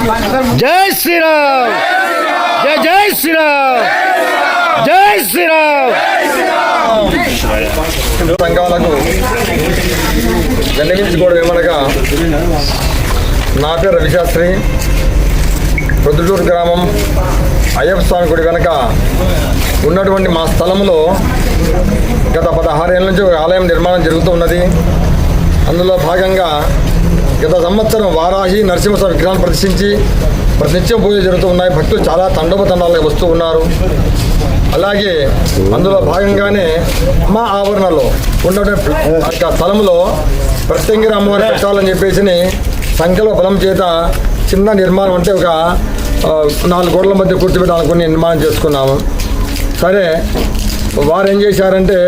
జై శ్రీరామ్! జై జై శ్రీరామ్! జై శ్రీరామ్! సంఘాలకు జన్మించుకోవడం ఏమనగా నా పేరు రవిశాస్త్రి. ప్రొద్దుటూరు గ్రామం అయ్యప్ప స్వామి గుడి వెనక ఉన్నటువంటి మా స్థలంలో గత పదహారేళ్ళ నుంచి ఒక ఆలయం నిర్మాణం జరుగుతూ ఉన్నది. అందులో భాగంగా గత సంవత్సరం వారాహి నరసింహస్వామి విగ్రహాన్ని ప్రదర్శించి ప్రతినిత్యం పూజలు జరుగుతూ ఉన్నాయి. భక్తులు చాలా తండోపతండాలుగా వస్తూ ఉన్నారు. అలాగే అందులో భాగంగానే మా ఆవరణలో ఉన్నటువంటి స్థలంలో ప్రత్యంగిరి అమ్మవారి పెట్టాలని చెప్పేసి సంఖ్యలో బలం చేత చిన్న నిర్మాణం అంటే ఒక నాలుగు గోడల మధ్య కూర్చోబెట్టాలనుకుని నిర్మాణం చేసుకున్నాము. సరే వారు ఏం చేశారంటే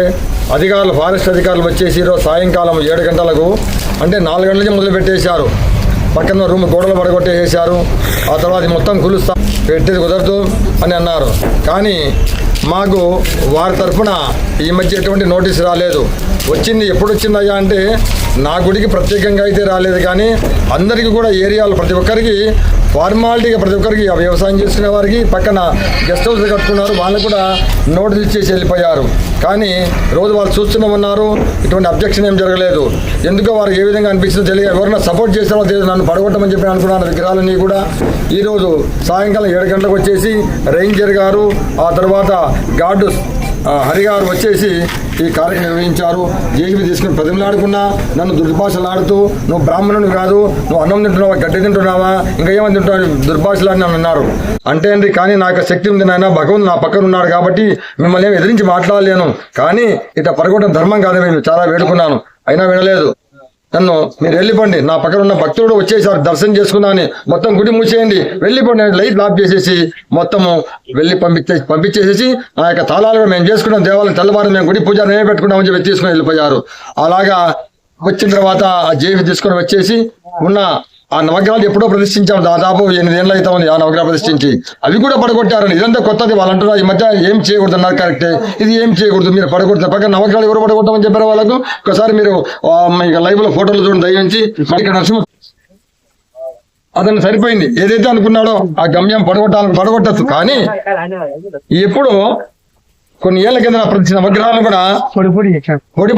అధికారులు ఫారెస్ట్ అధికారులు వచ్చేసి ఈరోజు సాయంకాలం ఏడు గంటలకు అంటే నాలుగు గంటలకి మొదలు పెట్టేశారు. పక్కన రూమ్ గోడలు పడగొట్టేసారు ఆ తర్వాత మొత్తం కులుస్తా పెట్టేది కుదరదు అని అన్నారు. కానీ మాకు వారి తరఫున ఈ మధ్య ఎటువంటి నోటీస్ రాలేదు. వచ్చింది ఎప్పుడు వచ్చిందయ్యా అంటే నా గుడికి ప్రత్యేకంగా అయితే రాలేదు కానీ అందరికీ కూడా ఏరియాలో ప్రతి ఒక్కరికి ఫార్మాలిటీగా ప్రతి ఒక్కరికి ఆ వ్యవసాయం చేసుకునే వారికి పక్కన గెస్ట్ హౌస్ కట్టుకున్నారు వాళ్ళు కూడా నోటీస్ ఇచ్చేసి వెళ్ళిపోయారు. కానీ రోజు వాళ్ళు చూస్తూనే ఉన్నారు ఇటువంటి అబ్జెక్షన్ ఏం జరగలేదు. ఎందుకో వారికి ఏ విధంగా అనిపిస్తుందో తెలియదు ఎవరైనా సపోర్ట్ చేసేవాళ్ళు తెలియదు నన్ను పడగొట్టమని చెప్పి అనుకున్నాను విగ్రహాలన్నీ కూడా. ఈరోజు సాయంకాలం ఏడు గంటలకు వచ్చేసి రేంజర్ గారు ఆ తర్వాత గార్డు హరి గారు వచ్చేసి ఈ కార్యక్రమం నిర్వహించారు. జేసీబీ తీసుకుని ప్రతిమలాడుకున్నా నన్ను దుర్భాషలాడుతూ నువ్వు బ్రాహ్మణుడు కాదు నువ్వు అన్నం తింటున్నావా గడ్డి తింటున్నావా ఇంకా ఏమని తింటున్నావు దుర్భాషలాడి నన్ను అన్నారు. అంటే అండి కానీ నాకు శక్తి ఉంది నాయన భగవంతుడు నా పక్కన ఉన్నాడు కాబట్టి మిమ్మల్ని ఏమి ఎదిరించి మాట్లాడలేను. కానీ ఇట్లా పరగొట్టడం ధర్మం కాదని నేను చాలా వేడుకున్నాను. అయినా వినలేదు. నన్ను మీరు వెళ్ళిపోండి. నా పక్కన ఉన్న భక్తుడు వచ్చేసారు. దర్శనం చేసుకున్నాను మొత్తం గుడి మూసేయండి. వెళ్ళిపోండి. లైట్ ఆఫ్ చేసేసి మొత్తము వెళ్ళి పంపించే పంపించేసేసి ఆ యొక్క తాళాలు మేము చేసుకున్నాం. దేవాలయం తెల్లవారు మేము గుడి పూజ మేమే పెట్టుకున్నామని చెప్పి తీసుకుని వెళ్ళిపోయారు. అలాగా వచ్చిన తర్వాత ఆ జేవి తీసుకొని వచ్చేసి ఉన్న ఆ నవగ్రహాలు ఎప్పుడో ప్రతిష్ఠించాం దాదాపు ఎనిమిది ఏళ్ళు అయితే ఉంది ఆ నవగ్రహం ప్రతిష్ఠించి. అవి కూడా పడగొట్టారండి. ఇదంతా కొత్తది వాళ్ళు అంటున్నారు ఈ మధ్య ఏం చేయకూడదు అన్నారు కరెక్టే ఇది ఏం చేయకూడదు. మీరు పడగొడుతున్నారు. పక్కన నవగ్రహాలు ఎవరు పడగొట్టమని చెప్పారు వాళ్ళకు? ఒకసారి మీరు లైవ్లో ఫోటోలు చూడండి దయించి ఇక్కడ నరసింహ అతను సరిపోయింది. ఏదైతే అనుకున్నాడో ఆ గమ్యం పడగొట్టాలని పడగొట్టచ్చు. కానీ ఎప్పుడు కొన్ని ఏళ్ళ కింద ప్రతి నవగ్రహాలను కూడా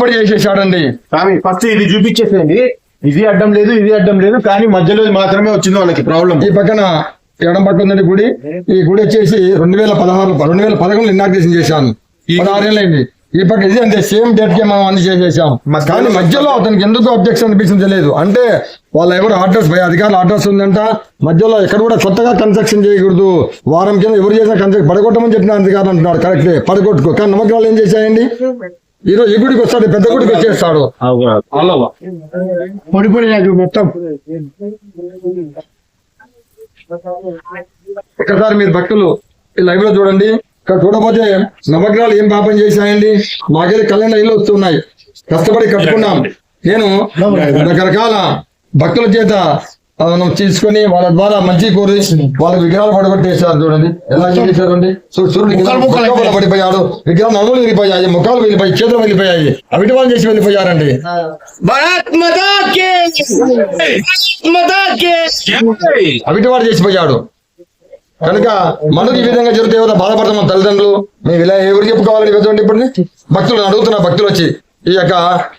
పొడి చేసేసాడండి స్వామి ఫస్ట్ ఇది చూపించేసేయండి. ఇది అడ్డం లేదు ఇది అడ్డం లేదు కానీ మధ్యలో మాత్రమే వచ్చింది వాళ్ళకి ప్రాబ్లం ఈ పక్కన ఎడం పక్క ఉందండి గుడి. ఈ గుడి వచ్చేసి రెండు వేల పదహారు రెండు వేల పదకొండు ఇనాగ్రేషన్ చేశాను పదహారేళ్ళైంది. ఈ పక్క ఇది అంతే సేమ్ డేట్కి మనం అన్ని చేసేసాం కానీ మధ్యలో అతనికి ఎందుకు అబ్జెక్షన్ అనిపించింది తెలియదు. అంటే వాళ్ళ ఎవరు ఆర్డర్స్ పై అధికారుల ఆర్డర్స్ ఉందంట. మధ్యలో ఎక్కడ కూడా కొత్తగా కన్స్ట్రక్షన్ చేయకూడదు. వారం కింద ఎవరు చేసిన కన్స్ట్రక్షన్ పడగొట్టమని చెప్పిన అధికారులు అంటున్నారు. కరెక్టే పడగొట్టుకో. కానీ నమ్మకాలు ఏం చేశాయండి? ఈ రోజు ఈ గుడికి వస్తాడు పెద్ద గుడికి వచ్చేస్తాడు. పొడి పొడి మొత్తం. ఒక్కసారి మీరు భక్తులు ఈ లైవ్లో చూడండి. ఇక్కడ చూడకపోతే నవగ్రహాలు ఏం పాపం చేశాయండి? మాకైతే కళ్యాణ ఇల్లు వస్తున్నాయి. కష్టపడి కట్టుకున్నాం. నేను రకరకాల భక్తుల చేత మనం తీసుకొని వాళ్ళ ద్వారా మంచి కోరి వాళ్ళ విగ్రహాలు పడగొట్టేశారు చూడండి. ఎలా చేశారండి చూడు చూడండి ముఖాలు పడిపోయాడు. విగ్రహాలు నడుములు వెళ్ళిపోయాయి ముఖాలు వెళ్ళిపోయి చేతులు వెళ్ళిపోయాయి. అవిటి వాళ్ళు చేసి వెళ్ళిపోయారండి. భారత్ మాతా కి భారత్ మాతా కి అవిటి వాడు చేసిపోయాడు కనుక మనకు ఈ విధంగా జరిగితే ఏదో బాధపడతాం మన తల్లిదండ్రులు. మేము ఇలా ఎవరు చెప్పుకోవాలని ఇప్పుడు? భక్తులు అడుగుతున్న భక్తులు వచ్చి ఈ యొక్క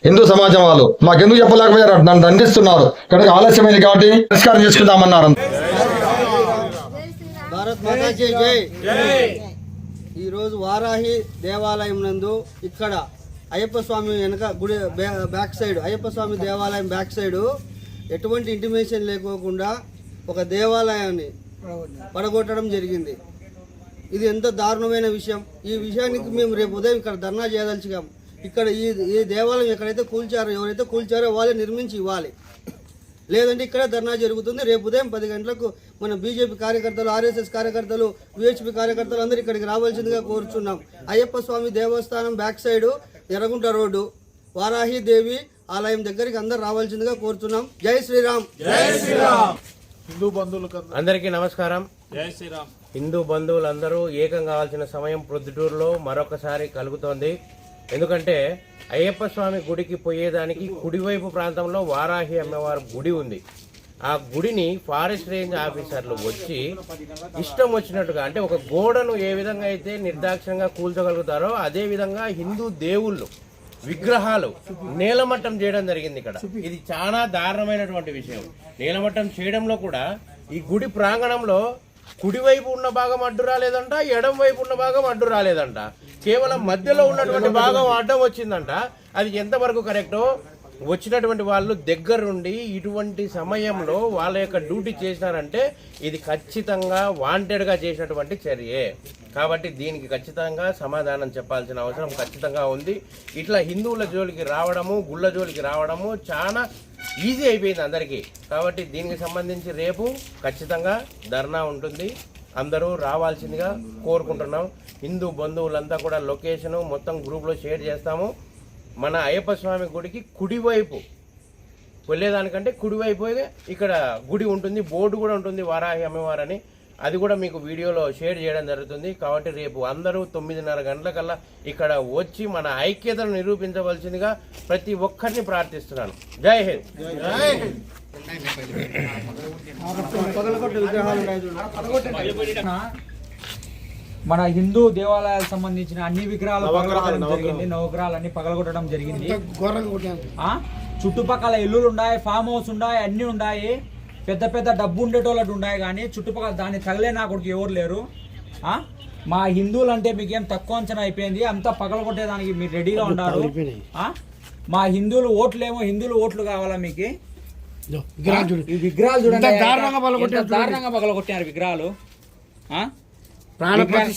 హిందూ సమాజం వాళ్ళు మాకెందుకు చెప్పలేకపోయారు? నన్ను దండిస్తున్నారు. కనుక ఆలస్యమైంది కాబట్టి పరిష్కారం చేసుకుందామన్నారు. ఈరోజు వారాహి దేవాలయం నందు ఇక్కడ అయ్యప్ప స్వామి వెనక గుడి బ్యాక్ సైడ్ అయ్యప్ప స్వామి దేవాలయం బ్యాక్ సైడ్ ఎటువంటి ఇంటిమేషన్ లేకోకుండా ఒక దేవాలయాన్ని పడగొట్టడం జరిగింది. ఇది ఎంత దారుణమైన విషయం. ఈ విషయానికి మేము రేపు ఉదయం ఇక్కడ ధర్నా చేయదలుచుకాం ఇక్కడ ఈ ఈ దేవాలయం ఎక్కడైతే కూల్చారో ఎవరైతే కూల్చారో వాళ్ళే నిర్మించి ఇవ్వాలి. లేదంటే ఇక్కడే ధర్నా జరుగుతుంది. రేపు ఉదయం పది గంటలకు మన బీజేపీ కార్యకర్తలు ఆర్ఎస్ఎస్ కార్యకర్తలు విహెచ్పి కార్యకర్తలు అందరూ ఇక్కడికి రావాల్సిందిగా కోరుచున్నాం. అయ్యప్ప స్వామి దేవస్థానం back side Erragunta road Varahi Devi ఆలయం దగ్గరికి అందరు రావాల్సిందిగా కోరుచున్నాం. జై శ్రీరామ్! అందరికీ నమస్కారం. హిందూ బంధువులందరూ ఏకం కావాల్సిన సమయం ప్రొద్దుటూరులో మరొకసారి కలుగుతోంది. ఎందుకంటే అయ్యప్ప స్వామి గుడికి పోయేదానికి కుడివైపు ప్రాంతంలో వారాహి అమ్మవారి గుడి ఉంది. ఆ గుడిని ఫారెస్ట్ రేంజ్ ఆఫీసర్లు వచ్చి ఇష్టం వచ్చినట్టుగా అంటే ఒక గోడను ఏ విధంగా అయితే నిర్దాక్షంగా కూల్చగలుగుతారో అదే విధంగా హిందూ దేవుళ్ళు విగ్రహాలు నేలమట్టం చేయడం జరిగింది ఇక్కడ. ఇది చాలా దారుణమైనటువంటి విషయం. నేలమట్టం చేయడంలో కూడా ఈ గుడి ప్రాంగణంలో కుడివైపు ఉన్న భాగం అడ్డు రాలేదంట ఎడం వైపు ఉన్న భాగం అడ్డు రాలేదంట. కేవలం మధ్యలో ఉన్నటువంటి భాగం. అడ్డం వచ్చిందంట. అది ఎంతవరకు కరెక్టో వచ్చినటువంటి వాళ్ళు దగ్గరుండి ఇటువంటి సమయంలో వాళ్ళ యొక్క డ్యూటీ చేసినారంటే ఇది ఖచ్చితంగా వాంటెడ్గా చేసినటువంటి చర్యే. కాబట్టి దీనికి ఖచ్చితంగా సమాధానం చెప్పాల్సిన అవసరం ఖచ్చితంగా ఉంది. ఇట్లా హిందువుల జోలికి రావడము గుళ్ళ జోలికి రావడము చాలా ఈజీ అయిపోయింది అందరికీ. కాబట్టి దీనికి సంబంధించి రేపు ఖచ్చితంగా ధర్నా ఉంటుంది. అందరూ రావాల్సిందిగా కోరుకుంటున్నాం. హిందూ బంధువులంతా కూడా లొకేషను మొత్తం గ్రూప్లో షేర్ చేస్తాము. మన అయ్యప్ప స్వామి గుడికి కుడివైపు వెళ్ళేదానికంటే కుడివైపు ఇక్కడ గుడి ఉంటుంది బోర్డు కూడా ఉంటుంది వారాహి అమ్మవారని అది కూడా మీకు వీడియోలో షేర్ చేయడం జరుగుతుంది. కాబట్టి రేపు అందరూ తొమ్మిదిన్నర గంటలకల్లా ఇక్కడ వచ్చి మన ఐక్యతను నిరూపించవలసిందిగా ప్రతి ఒక్కరిని ప్రార్థిస్తున్నాను. జై హింద్. జై హింద్. మన హిందూ దేవాలయాలకు సంబంధించిన అన్ని విగ్రహాలు పగలగొట్టడం జరిగింది. నవగ్రహాలు అన్ని పగలగొట్టడం జరిగింది? చుట్టుపక్కల ఇల్లులు ఉన్నాయి ఫామ్ హౌస్ ఉన్నాయి అన్ని ఉన్నాయి పెద్ద పెద్ద డబ్బు ఉండేటోళ్ళకి ఉన్నాయి కానీ చుట్టుపక్కల దాన్ని తగలే నా కొడుకు ఎవరు లేరు? మా హిందువులు అంటే మీకు ఏం తక్కువ అంచనా అయిపోయింది. అంతా పగలగొట్టేదానికి మీరు రెడీగా ఉన్నారు? మా హిందువులు ఓట్లేమో హిందువులు ఓట్లు కావాలా మీకు? విగ్రహాలు చూడండి. దారుణంగా పగలగొట్టారు విగ్రహాలు.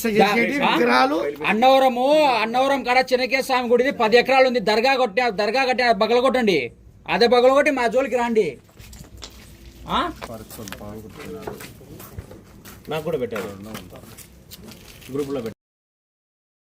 చేసేటి? విగ్రహాలు. అన్నవరము అన్నవరం కాడ చిన్నకే స్వామి గుడిది పది ఎకరాలు ఉంది. దర్గా కొట్టా దర్గా కట్టా బగల కొట్టండి. అదే బగల కొట్టి మా జోలికి రండి. ఆ? నాకు కూడా పెట్టారు. గ్రూప్లో పెట్టారు.